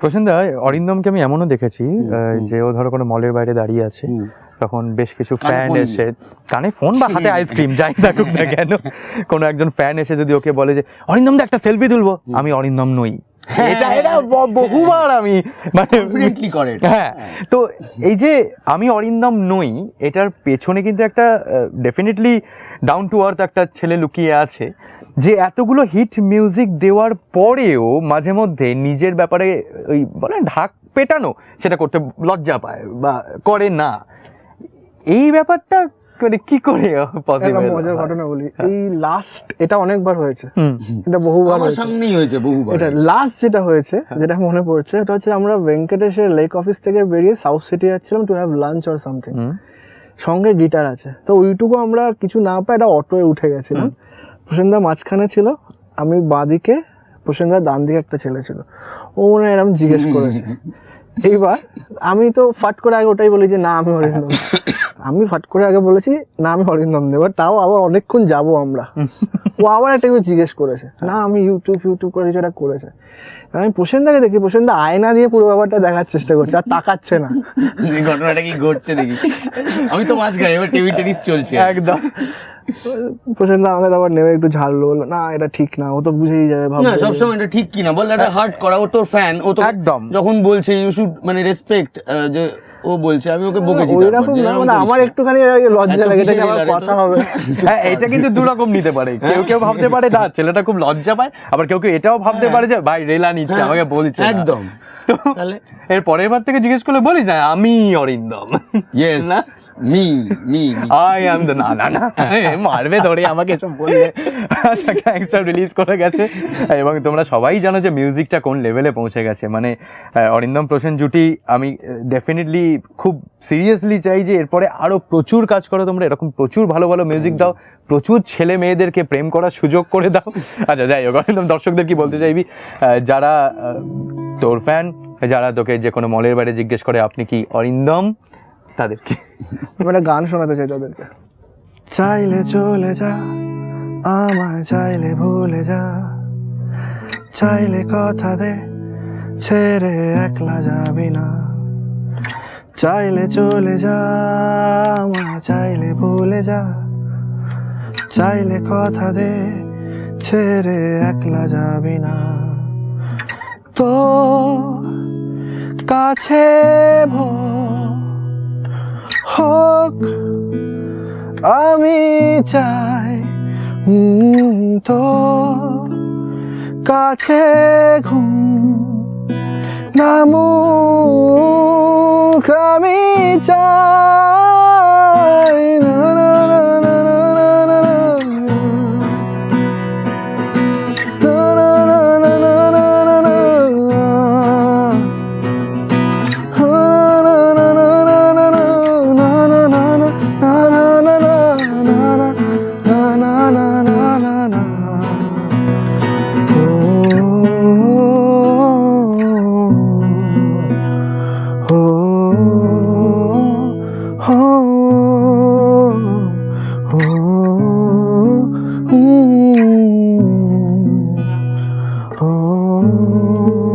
প্রসেনদা অরিন্দমকে আমি এমনও দেখেছি যে ও ধরো কোনো মলের বাইরে দাঁড়িয়ে আছে তখন বেশ কিছু ফ্যান এসে কানে ফোন বা হাতে আইসক্রিম যাই থাকুক না কেন কোনো একজন ফ্যান এসে যদি ওকে বলে যে অরিন্দম দা একটা সেলফি তুলবো? আমি অরিন্দম নই। এটা এটা বহুবার আমি মানে করে হ্যাঁ। তো এই যে আমি অরিন্দম নই এটার পেছনে কিন্তু একটা ডেফিনেটলি ডাউন টু আর্থ একটা ছেলে লুকিয়ে আছে। যে এতগুলো হিট মিউজিক দেওয়ার পরেও মাঝে মধ্যে নিজের ব্যাপারে ওই বলে ঢাক পেটানো সেটা করতে লজ্জা পায় বা করে না। এই ব্যাপারটা মানে কি করে পসিবল মজার ঘটনা বলি। এই লাস্ট এটা অনেকবার হয়েছে। এটা বহুবার হয়েছে। সামনেই হয়েছে বহুবার। এটা লাস্ট যেটা হয়েছে যেটা মনে পড়ছে এটা হচ্ছে আমরা ভেঙ্কটেশের লেক অফিস থেকে বেরিয়ে সাউথ সিটি যাচ্ছিলাম to have lunch or something সঙ্গে গিটার আছে। তো ওইটুকু আমরা কিছু না পাই একটা অটোয় উঠে গেছিলাম। প্রসেনদা মাঝখানে ছিল আমি বাঁদিকে প্রসেনদার ডান দিকে একটা ছেলে ছিল। ও মনে হয় এরকম জিজ্ঞেস করেছে। এইবার আমি তো ফাট করে আগে ওটাই বলি যে না আমি হরিন্দম আমি ফাট করে আগে বলেছি না আমি হরিন্দম দেব। তাও আবার অনেকক্ষণ যাব আমরা। ও আবার একটা কিছু জিজ্ঞেস করেছে না আমি ইউটিউব ইউটিউব করে কিছু একটা করেছে। আমি প্রসেনদাকে দেখছি প্রসেনদা আয়না দিয়ে পুরো ব্যাপারটা দেখার চেষ্টা করছে আর তাকাচ্ছে না। ঘটনাটা কি ঘটছে দেখি। আমি তো মাঝখানে এবার টেবিল টেনিস চলছে। একদম। প্রসেনদা আমাকে তারপর নেমে একটু ঝাড়লো বলল না এটা ঠিক না ও তো বুঝেই যাবে না সবসময় এটা ঠিক কিনা? বল এটা হার্ট করা ও তোর ফ্যান ও তো একদম। যখন বলছে ইউ শুড মানে রেসপেক্ট যে ও বলছে আমি ওকে বকেছি ওইরকম না মানে আমার একটুখানি লজ্জা লাগে এটা আমার কথা হবে। হ্যাঁ এটা কিন্তু দু রকম নিতে পারে। কেউ কেউ ভাবতে পারে না ছেলেটা খুব লজ্জা পায়। আবার কেউ কেউ এটাও ভাবতে পারে যে ভাই রেলা নিচ্ছে আমাকে বলছে একদম। তাহলে? এর পরের বার থেকে জিজ্ঞেস করলে বলিস না আমি অরিন্দম। ইয়েস না? মি মি না না না মারবে ধরে, আমাকে এসব বললে আচ্ছা গ্যাংস্টার রিলিজ করে গেছে। এবং তোমরা সবাই জানো যে মিউজিকটা কোন লেভেলে পৌঁছে গেছে। মানে অরিন্দম, প্রসেন, জুটি, আমি ডেফিনেটলি খুব সিরিয়াসলি চাই যে এরপরে আরও প্রচুর কাজ করো তোমরা। এরকম প্রচুর ভালো ভালো মিউজিক দাও। প্রচুর ছেলে মেয়েদেরকে প্রেম করার সুযোগ করে দাও। আচ্ছা যাই হোক, অরিন্দম, দর্শকদের কি বলতে চাইবি? যারা তোর ফ্যান যারা তোকে যে কোনো মলের বাইরে জিজ্ঞেস করে, আপনি কি অরিন্দম? তাদেরকে। একটা গান শোনাতে চাই তাদেরকে। চাইলে চলে যা, আমায় চাইলে ভুলে যা। চাইলে কথা দে, ছেড়ে একলা যাবি না। চাইলে চলে যা, আমায় চাইলে ভুলে যা। চাইলে কথা দে, ছেড়ে একলা যাবি না। তো কাছে ভো হোক আমি চাই তো কাছে ঘুম নামু আমি চাই। home.